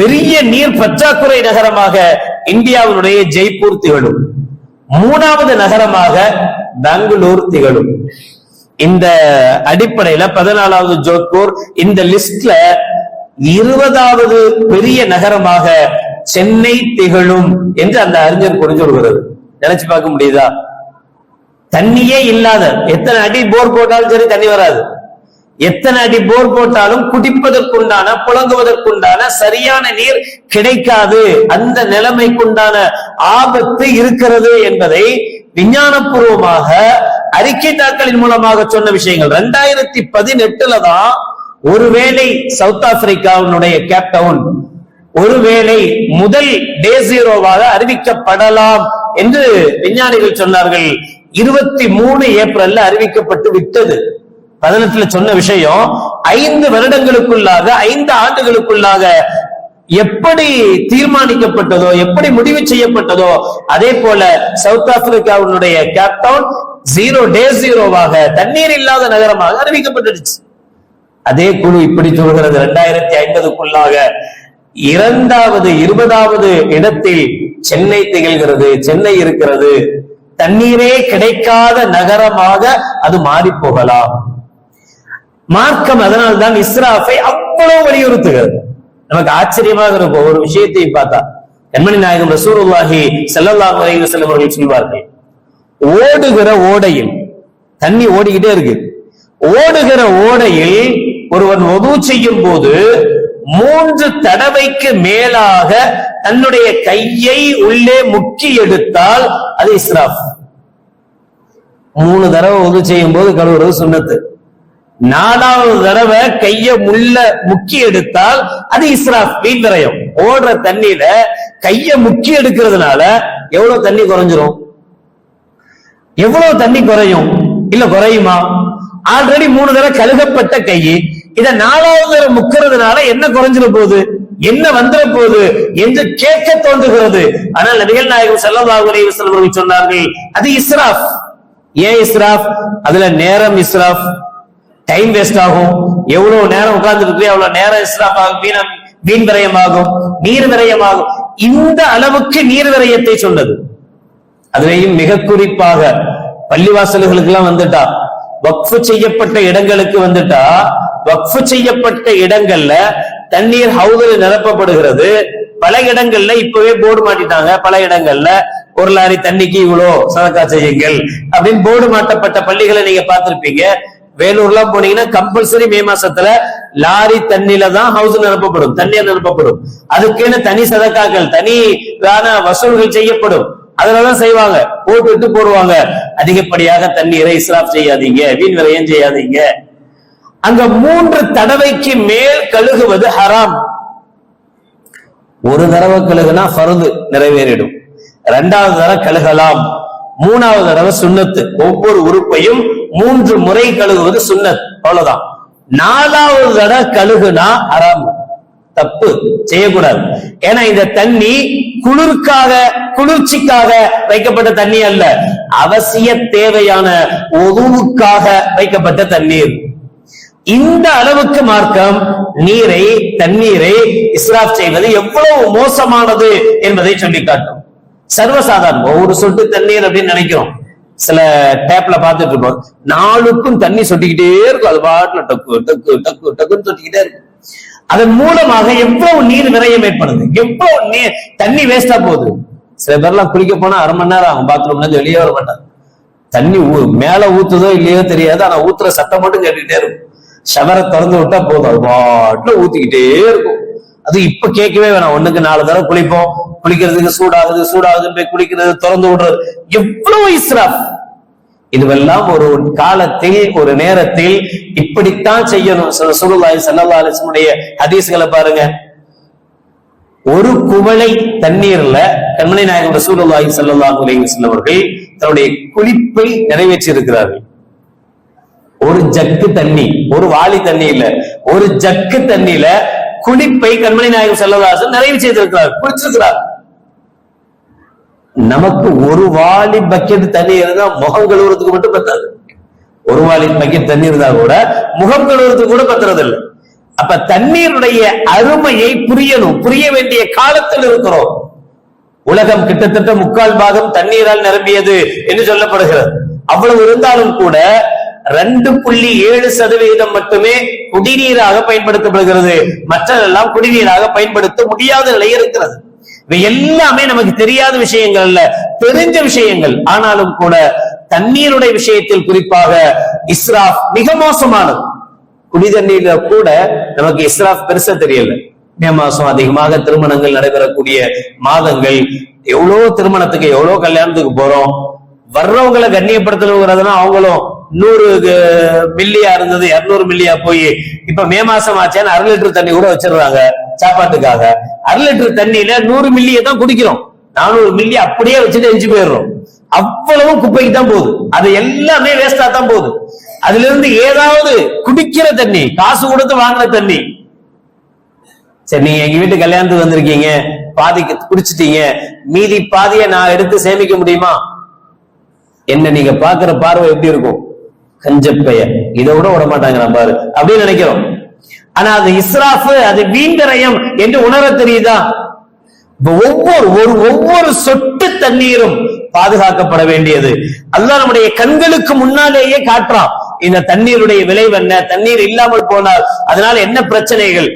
பெரிய நீர் பற்றாக்குறை நகரமாக இந்தியாவினுடைய ஜெய்ப்பூர் திகழும். மூணாவது நகரமாக பெங்களூர் திகழும். இந்த அடிப்படையில பதினாலாவது ஜோத்பூர் இந்த லிஸ்ட்ல இருபதாவது பெரிய நகரமாக சென்னை திகழும் என்று அந்த அறிஞர் புரிஞ்சு வருகிறது நினைச்சு பார்க்க முடியுதா? தண்ணியே இல்லாத எத்தனை அடி போர் போட்டாலும் சரி தண்ணி வராது. எத்தனை அடி போர் போட்டாலும் குடிப்பதற்குண்டான புழங்குவதற்குண்டான சரியான நீர் கிடைக்காது. அந்த நிலைமைக்குண்டான ஆபத்து இருக்கிறது என்பதை விஞ்ஞானபூர்வமாக அறிக்கை தாக்கலின் மூலமாக சொன்ன விஷயங்கள். ரெண்டாயிரத்தி பதினெட்டுல தான் ஒருவேளை சவுத் ஆப்பிரிக்காவினுடைய கேப்டவுன் ஒருவேளை முதல் டே ஜீரோவாக அறிவிக்கப்படலாம் என்று விஞ்ஞானிகள் சொன்னார்கள். இருபத்தி மூணு ஏப்ரல்ல அறிவிக்கப்பட்டு விட்டது. பதினெட்டுல சொன்ன விஷயம் ஐந்து வருடங்களுக்குள்ளாக ஐந்து ஆண்டுகளுக்குள்ளாக எப்படி தீர்மானிக்கப்பட்டதோ எப்படி முடிவு செய்யப்பட்டதோ அதே போல சவுத் ஆப்பிரிக்காவினுடைய கேப்டவுன் ஜீரோ டே ஜீரோவாக தண்ணீர் இல்லாத நகரமாக அறிவிக்கப்பட்டுடுச்சு. அதே குழு இப்படி சொல்கிறது இரண்டாயிரத்தி ஐம்பதுக்குள்ளாக இரண்டாவது இருபதாவது இடத்தில் சென்னை திகழ்கிறது சென்னை இருக்கிறது. தண்ணீரே கிடைக்காத நகரமாக அது மாறி போகலாம் மார்க்கம் அதனால்தான் இஸ்ராஃபை அவ்வளவு வலியுறுத்துகிறது. நமக்கு ஆச்சரியமாக இருக்கும். ஒரு விஷயத்தை பார்த்தா கண்மணி நாயகம் ரசூலுல்லாஹி ஸல்லல்லாஹு அலைஹி வஸல்லம் அவர்கள் சொல்வார்கள் ஓடுகிற ஓடையில் தண்ணி ஓடிக்கிட்டே இருக்கு. ஓடுகிற ஓடையில் ஒருவன் ஒது செய்யும் போது மூன்று தடவைக்கு மேலாக தன்னுடைய கையை உள்ளே முக்கி எடுத்தால் அது இஸ்ராஃப். மூணு தடவை ஒது செய்யும் போது கழுவுறது சுண்ணத்து. நாலாவது தடவை கைய முள்ள முக்கி எடுத்தால் அது இஸ்ராஃப் வீந்தரையும் ஓடுற தண்ணியில கைய முக்கி எடுக்கிறதுனால எவ்வளவு தண்ணி குறைஞ்சிரும்? எவ்வளவு தண்ணி குறையும்? இல்ல குறையுமா? ஆல்ரெடி மூணு தடவை கழுகப்பட்ட கை. இத நாலாவது தடவை முக்கிறதுனால என்ன குறைஞ்சிட போகுது என்ன வந்துட போகுது என்று கேட்க தோன்றுகிறது. ஆனால் நபிகள் நாயகம் ஸல்லல்லாஹு அலைஹி சொன்னார்கள் அது இஸ்ராஃப். ஏன் இஸ்ராஃப்? அதுல நேரம் இஸ்ராஃப். டைம் வேஸ்ட் ஆகும். எவ்வளவு நேரம் உட்கார்ந்து இருக்கு அவ்வளவு நேரம் இஸ்ராஃப் ஆகும். வீணம் வீண் விரயமாகும். நீர் விரயமாகும். இந்த அளவுக்கு நீர் விரயத்தை சொன்னது. அதுலேயும் மிக குறிப்பாக பள்ளிவாசல்களுக்கு எல்லாம் வந்துட்டா. வக்ஃபு செய்யப்பட்ட இடங்களுக்கு வந்துட்டா. வக்ஃபு செய்யப்பட்ட இடங்கள்ல தண்ணீர் ஹவுதில் நிரப்பப்படுகிறது. பல இடங்கள்ல இப்பவே போர்டு மாட்டிட்டாங்க. பல இடங்கள்ல ஒரு லாரி தண்ணிக்கு இவ்வளோ சதக்கா செய்யுங்கள் அப்படின்னு போர்டு மாட்டப்பட்ட பள்ளிகளை நீங்க பார்த்திருப்பீங்க. வேலூர்லாம் போனீங்கன்னா கம்பல்சரி மே மாசத்துல லாரி தண்ணில தான் ஹவுஸ் நிரப்பப்படும் தண்ணீர் நிரப்பப்படும் அதுக்குன்னு தனி சதக்காக்கள் தனி வசூல்கள் செய்யப்படும். அதுலதான் செய்வாங்க. போட்டு விட்டு போடுவாங்க. அதிகப்படியாக தண்ணீரை இஸ்ராப் செய்யாதீங்க. வீண் விரயம் செய்யாதீங்க. அங்க மூன்று தடவைக்கு மேல் கழுகுவது ஹராம். ஒரு தடவை கழுகுனா பருது நிறைவேறிடும். இரண்டாவது தடவை கழுகலாம். மூணாவது தடவை சுண்ணத்து. ஒவ்வொரு உறுப்பையும் மூன்று முறை கழுகுவது சுண்ணத். அவ்வளவுதான். நாலாவது தடவை கழுகுனா அறம் தப்பு. செய்யக்கூடாது. ஏன்னா இந்த தண்ணி குளிர்க்காக குளிர்ச்சிக்காக வைக்கப்பட்ட தண்ணி அல்ல. அவசிய தேவையான உதவுக்காக வைக்கப்பட்ட தண்ணீர். இந்த அளவுக்கு மார்க்கம் நீரை தண்ணீரை இஸ்ராப் செய்வது எவ்வளவு மோசமானது என்பதை சொல்லி காட்டும் சர்வசாதாரணம். ஒவ்வொரு சொட்டு தண்ணீர் அப்படின்னு நினைக்கிறோம். சில டேப்ல பார்த்துட்டு இருப்போம். நாளுக்கும் தண்ணி சொட்டிக்கிட்டே இருக்கும். அது பாட்டுல டக்கு டக்கு டக்கு டக்குன்னு சொட்டிக்கிட்டே இருக்கும். அதன் மூலமாக எவ்வளவு நீர் விரயம் ஏற்படுது? எவ்வளவு நீர் தண்ணி வேஸ்டா போகுது? சில பேர்லாம் குளிக்க போனா அரை மணி நேரம் ஆகும். பாத்ரூம்ல இருந்து வெளியே வர மாட்டாங்க. தண்ணி ஊ- மேல ஊத்துதோ இல்லையோ தெரியாது. ஆனா ஊத்துற சத்தம் மட்டும் கேட்டுக்கிட்டே இருக்கும். ஷவரை திறந்து விட்டா போதும். அது பாட்டுல ஊத்திக்கிட்டே இருக்கும். அது இப்ப கேட்கவே வேணாம். ஒண்ணுக்கு நாலு தடவை குளிப்போம். குளிக்கிறதுக்கு சூடாகுது சூடாகுது போய் குளிக்கிறது திறந்து விடுறது. எவ்வளவு இஸ்ராப்? இதுவெல்லாம் ஒரு காலத்தில் ஒரு நேரத்தில் இப்படித்தான் செய்யணும். சுருளாய் சல்லா அலிஸ்முடைய ஹதீஸ்களை பாருங்க. ஒரு குவளை தண்ணீர்ல கண்மணி நாயகம் ரசூலுல்லாஹி ஸல்லல்லாஹு அலைஹி தன்னுடைய குளிப்பை நிறைவேற்றி இருக்கிறார்கள் ஒரு ஜக்கு தண்ணி ஒரு வாளி தண்ணி இல்ல ஒரு ஜக்கு தண்ணியில குளிப்பை கண்மணி நாயகம் செல்லதாசன் நிறைவு செய்திருக்கிறார் குளிச்சிருக்கிறார். நமக்கு ஒரு வாலி பக்கெட் தண்ணி இருந்தா முகம் கழுவுறதுக்கு மட்டும் பத்தாது. ஒரு வாலி பக்கெட் தண்ணி இருந்தா கூட முகம் கழுவுறதுக்கு கூட பத்துறது இல்லை அப்ப தண்ணீருடைய அருமையை புரியணும். புரிய வேண்டிய காலத்தில் இருக்கிறோம். உலகம் கிட்டத்தட்ட முக்கால் பாகம் தண்ணீரால் நிரம்பியது என்று சொல்லப்படுகிறது. அவ்வளவு இருந்தாலும் கூட ரெண்டு புள்ளி ஏழு சதவீதம் மட்டுமே குடிநீராக பயன்படுத்தப்படுகிறது. மற்றதெல்லாம் குடிநீராக பயன்படுத்த முடியாத நிலை இருக்கிறது. இவை எல்லாமே நமக்கு தெரியாத விஷயங்கள் அல்ல தெரிஞ்ச விஷயங்கள். ஆனாலும் கூட தண்ணீருடைய விஷயத்தில் குறிப்பாக இஸ்ராஃப் மிக மோசமானது. குடி தண்ணீர்ல கூட நமக்கு இஸ்ராஃப் பெருசா தெரியல. மே மாசம் அதிகமாக திருமணங்கள் நடைபெறக்கூடிய மாதங்கள் எவ்வளவு திருமணத்துக்கு எவ்வளவு கல்யாணத்துக்கு போறோம் வர்றவங்களை கண்ணியப்படுத்தலுங்கிறதுனா அவங்களும் நூறு மில்லியா இருந்தது இருநூறு மில்லியா போய் இப்ப மே மாசம் ஆச்சேன்னு அரை லிட்டர் தண்ணி கூட வச்சிடுறாங்க சாப்பாட்டுக்காக. அரை லிட்டர் தண்ணியில நூறு மில்லியை தான் குடிக்கிறோம். நானூறு மில்லி அப்படியே வச்சுட்டு எஞ்சி போயிடுறோம். அவ்வளவும் குப்பைக்கு தான் போகுது. அது எல்லாமே வேஸ்டா தான் போகுது. அதுல இருந்து ஏதாவது குடிக்கிற தண்ணி காசு கொடுத்து வாங்குற தண்ணி. சரி நீங்க எங்க வீட்டு கல்யாணத்துக்கு வந்திருக்கீங்க பாதிக்கு குடிச்சிட்டீங்க மீதி பாதிய நான் எடுத்து சேமிக்க முடியுமா? என்ன நீங்க பாக்குற பார்வை எப்படி இருக்கும்? கஞ்சப்பைய இதை விட விட மாட்டாங்க பாரு. அப்படின்னு நினைக்கிறோம். ஆனா அது இஸ்ராஃபு அது வீண்விரயம் என்று உணர தெரியுதா? ஒவ்வொரு ஒரு ஒவ்வொரு சொட்டு தண்ணீரும் பாதுகாக்கப்பட வேண்டியது. அதுதான் நம்முடைய கண்களுக்கு முன்னாலேயே காட்டுறான். இந்த தண்ணீருடைய விளைவு என்ன? தண்ணீர் இல்லாமல் போனால் அதனால என்ன பிரச்சனைகள்?